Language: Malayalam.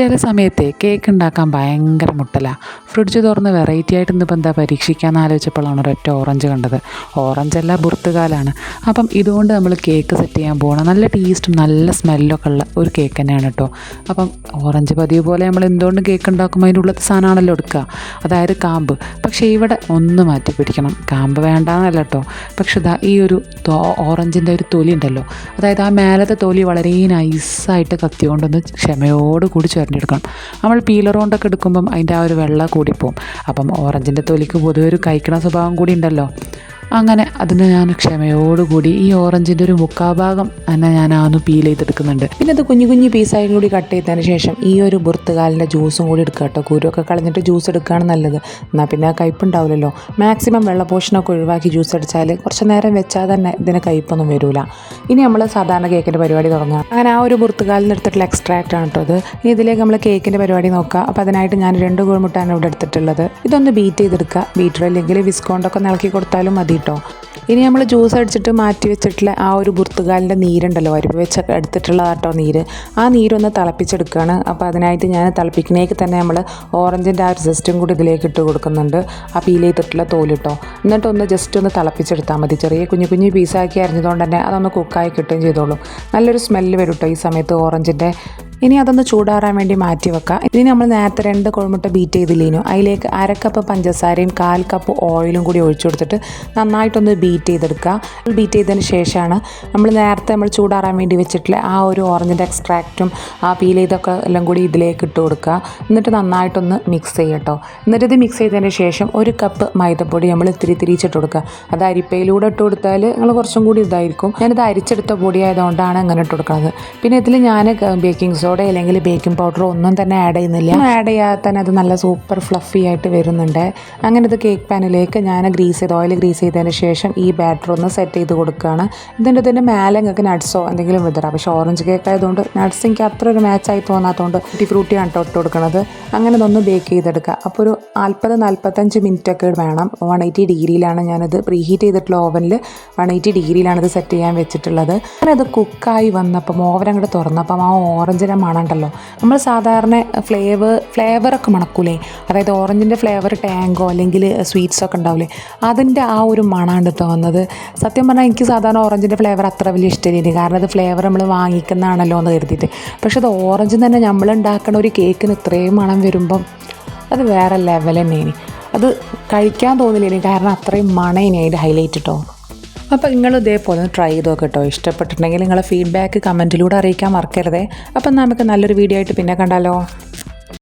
ചില സമയത്തെ കേക്ക് ഉണ്ടാക്കാൻ ഭയങ്കര മുട്ടലാണ് ഫ്രിഡ്ജ് തുറന്ന് വെറൈറ്റി ആയിട്ട് ഇന്നിപ്പോൾ എന്താ പരീക്ഷിക്കാമെന്ന് ആലോചിച്ചപ്പോഴാണ് ഒരൊറ്റ ഓറഞ്ച് കണ്ടത്. ഓറഞ്ച് അല്ല ബുർത്തുകാലാണ്. അപ്പം ഇതുകൊണ്ട് നമ്മൾ കേക്ക് സെറ്റ് ചെയ്യാൻ പോകണം നല്ല ടേസ്റ്റും നല്ല സ്മെല്ലൊക്കെ ഉള്ള ഒരു കേക്ക് തന്നെയാണ് കേട്ടോ അപ്പം ഓറഞ്ച് പതിവ് പോലെ നമ്മൾ എന്തുകൊണ്ട് കേക്ക് ഉണ്ടാക്കുമ്പോൾ ഉള്ളത്തെ സാധനമാണല്ലോ എടുക്കുക. അതായത് കാമ്പ്. പക്ഷേ ഇവിടെ ഒന്ന് മാറ്റി പിടിക്കണം. കാമ്പ് വേണ്ടാന്നല്ല കേട്ടോ പക്ഷെ ഇതാ ഈ ഒരു ഓറഞ്ചിന്റെ ഒരു തൊലി ഉണ്ടല്ലോ. അതായത് ആ മേലത്തെ തൊലി വളരെ നൈസായിട്ട് കത്തിയോണ്ടൊന്ന് ക്ഷമയോട് കൂടി ചുരണ്ടിയെടുക്കണം നമ്മൾ പീലർ കൊണ്ടൊക്കെ എടുക്കുമ്പം അതിന്റെ ആ ഒരു വെള്ള കൂടിപ്പോവും. അപ്പം ഓറഞ്ചിന്റെ തൊലിക്ക് പൊതുവെ ഒരു കഴിക്കണ സ്വഭാവം കൂടി ഉണ്ടല്ലോ. അങ്ങനെ അതിന് ഞാൻ ക്ഷമയോടുകൂടി ഈ ഓറഞ്ചിന്റെ ഒരു മുക്കാഭാഗം തന്നെ ഞാൻ ആന്ന് പീൽ ചെയ്തെടുക്കുന്നുണ്ട്. പിന്നെ അത് കുഞ്ഞു കുഞ്ഞു പീസായും കൂടി കട്ട് ചെയ്തതിന് ശേഷം ഈ ഒരു ബുർത്തുകാലിന്റെ ജ്യൂസും കൂടി എടുക്കുക കേട്ടോ. കുരുവൊക്കെ കളഞ്ഞിട്ട് ജ്യൂസ് എടുക്കുകയാണ് നല്ലത്. എന്നാൽ പിന്നെ ആ കയ്പുണ്ടാവില്ലല്ലോ മാക്സിമം വെള്ള പോഷനൊക്കെ ഒഴിവാക്കി ജ്യൂസ് അടിച്ചാൽ കുറച്ച് നേരം വെച്ചാൽ തന്നെ ഇതിന് കയ്പൊന്നും വരില്ല ഇനി നമ്മൾ സാധാരണ കേക്കിന്റെ പരിപാടി തുടങ്ങാം. അങ്ങനെ ആ ഒരു ബുർത്തുകാലിൽ നിന്ന് എടുത്തിട്ടുള്ള എക്സ്ട്രാക്റ്റ് ആണ് കേട്ടോ അത് ഇനി ഇതിലേക്ക് നമ്മൾ കേക്കിന്റെ പരിപാടി നോക്കുക. അപ്പോൾ അതിനായിട്ട് ഞാൻ രണ്ട് കോഴിമുട്ടാണ് ഇവിടെ എടുത്തിട്ടുള്ളത്. ഇതൊന്ന് ബീറ്റ് ചെയ്തെടുക്കുക. ബീറ്റർ അല്ലെങ്കിൽ വിസ്കോണ്ടൊക്കെ നിളക്കി കൊടുത്താലും മതി. കേട്ടോ. ഇനി നമ്മൾ ജ്യൂസ് അടിച്ചിട്ട് മാറ്റി വെച്ചിട്ടുള്ള ആ ഒരു പുർത്തുകാലിന്റെ നീരുണ്ടല്ലോ അരിപ്പ് വെച്ച് എടുത്തിട്ടുള്ളതാട്ടോ നീര്. ആ നീരൊന്ന് തിളപ്പിച്ചെടുക്കുകയാണ് അപ്പോൾ അതിനായിട്ട് ഞാൻ തിളപ്പിക്കുന്നേക്ക് തന്നെ നമ്മൾ ഓറഞ്ചിന്റെ ആ ഒരു ജസ്റ്റും കൂടി ഇതിലേക്ക് ഇട്ട് കൊടുക്കുന്നുണ്ട്. ആ പീൽ ചെയ്തിട്ടുള്ള തോലിട്ടോ എന്നിട്ടൊന്ന് ജസ്റ്റ് ഒന്ന് തിളപ്പിച്ചെടുത്താൽ മതി. ചെറിയ കുഞ്ഞു കുഞ്ഞു പീസാക്കി അരിഞ്ഞതുകൊണ്ട് തന്നെ അതൊന്ന് കുക്കായി കിട്ടുകയും ചെയ്തോളും. നല്ലൊരു സ്മെല്ല് വരും കേട്ടോ ഈ സമയത്ത് ഓറഞ്ചിന്റെ ഇനി അതൊന്ന് ചൂടാറാൻ വേണ്ടി മാറ്റി വെക്കാം. ഇനി നമ്മൾ നേരത്തെ രണ്ട് കോഴിമുട്ട ബീറ്റ് ചെയ്തില്ലേനു അതിലേക്ക് അര കപ്പ് പഞ്ചസാരയും കാൽ കപ്പ് ഓയിലും കൂടി ഒഴിച്ചു കൊടുത്തിട്ട് നന്നായിട്ടൊന്ന് ബീറ്റ് ചെയ്തെടുക്കുക ബീറ്റ് ചെയ്തതിന് ശേഷമാണ് നമ്മൾ നേരത്തെ നമ്മൾ ചൂടാറാൻ വേണ്ടി വെച്ചിട്ടുള്ള ആ ഒരു ഓറഞ്ചിന്റെ എക്സ്ട്രാക്റ്റും ആ പീൽ ചെയ്തൊക്കെ എല്ലാം കൂടി ഇതിലേക്ക് ഇട്ട് കൊടുക്കുക. എന്നിട്ട് നന്നായിട്ടൊന്ന് മിക്സ് ചെയ്യട്ടോ എന്നിട്ട് ഇത് മിക്സ് ചെയ്തതിന് ശേഷം ഒരു കപ്പ് മൈദപ്പൊടി നമ്മൾ ഇത്തിരി തിരിച്ചിട്ട് കൊടുക്കുക. അത് അരിപ്പയിലൂടെ ഇട്ട് കൊടുത്താൽ നിങ്ങൾ കുറച്ചും കൂടി ഇതായിരിക്കും. ഞാനിത് അരിച്ചെടുത്ത പൊടി ആയതുകൊണ്ടാണ് അങ്ങനെ ഇട്ട് കൊടുക്കുന്നത് പിന്നെ ഇതിൽ ഞാൻ ബേക്കിംഗ് സോഡ അല്ലെങ്കിൽ ബേക്കിംഗ് പൗഡറോ ഒന്നും തന്നെ ആഡ് ചെയ്യുന്നില്ല. ആഡ് ചെയ്യാതെ തന്നെ അത് നല്ല സൂപ്പർ ഫ്ലഫി ആയിട്ട് വരുന്നുണ്ട്. അങ്ങനെ ഇത് കേക്ക് പാനിലേക്ക് ഞാൻ ഗ്രീസ് ചെയ്ത് ഓയിൽ ഗ്രീസ് ചെയ്തതിന് ശേഷം ഈ ബാറ്റർ ഒന്ന് സെറ്റ് ചെയ്ത് കൊടുക്കുകയാണ്. ഇതിന്റെ ഇതിന്റെ മേലെ നിങ്ങൾക്ക് നട്ട്സോ എന്തെങ്കിലും വിതറാം. പക്ഷേ ഓറഞ്ച് കേക്ക് ആയതുകൊണ്ട് നട്ട്സ് എനിക്ക് അത്ര ഒരു മാച്ചായി തോന്നാത്തതുകൊണ്ട് കുട്ടി ഫ്രൂട്ടിയാണ് ഇട്ട് കൊടുക്കുന്നത് അങ്ങനെ ഇതൊന്ന് ബേക്ക് ചെയ്തെടുക്കുക. അപ്പോൾ ഒരു നാൽപ്പത് നാൽപ്പത്തഞ്ച് മിനിറ്റ് ഒക്കെ വേണം. വൺ എയ്റ്റി ഡിഗ്രിയിലാണ് ഞാനത് പ്രീ ഹീറ്റ് ചെയ്തിട്ടുള്ള ഓവനിൽ വൺ എയ്റ്റി ഡിഗ്രിയിലാണ് ഇത് സെറ്റ് ചെയ്യാൻ വെച്ചിട്ടുള്ളത്. അങ്ങനെ അത് കുക്കായി വന്നപ്പം ഓവൻ അങ്ങോട്ട് തുറന്നപ്പം ആ ഓറഞ്ചിന്റെ മണം ഉണ്ടല്ലോ നമ്മൾ സാധാരണ ഫ്ലേവർ ഫ്ലേവറൊക്കെ മണക്കൂലേ? അതായത് ഓറഞ്ചിന്റെ ഫ്ലേവർ ടാങ്കോ അല്ലെങ്കിൽ സ്വീറ്റ്സ് ഒക്കെ ഉണ്ടാവില്ലേ അതിന്റെ ആ ഒരു മണമാണ് കേട്ടോ വന്നത്. സത്യം പറഞ്ഞാൽ എനിക്ക് സാധാരണ ഓറഞ്ചിന്റെ ഫ്ലേവർ അത്ര വലിയ ഇഷ്ടമില്ല. കാരണം അത് ഫ്ലേവർ നമ്മൾ വാങ്ങിക്കുന്നതാണല്ലോ എന്ന് കരുതിയിട്ട്. പക്ഷേ അത് ഓറഞ്ച് തന്നെ നമ്മൾ ഉണ്ടാക്കുന്ന ഒരു കേക്കിന് ഇത്രയും മണം വരുമ്പം അത് വേറെ ലെവൽ തന്നെയാണ്. അത് കഴിക്കാൻ തോന്നില്ല കാരണം അത്രയും മണേനെ അതിന്റെ ഹൈലൈറ്റ് കേട്ടോ അപ്പോൾ നിങ്ങൾ ഇതേപോലെ ഒന്ന് ട്രൈ ചെയ്ത് കേട്ടോ ഇഷ്ടപ്പെട്ടിട്ടുണ്ടെങ്കിൽ നിങ്ങളെ ഫീഡ്ബാക്ക് കമന്റിലൂടെ അറിയിക്കാൻ മറക്കരുതേ. അപ്പം നമുക്ക് നല്ലൊരു വീഡിയോ ആയിട്ട് പിന്നെ കണ്ടാലോ.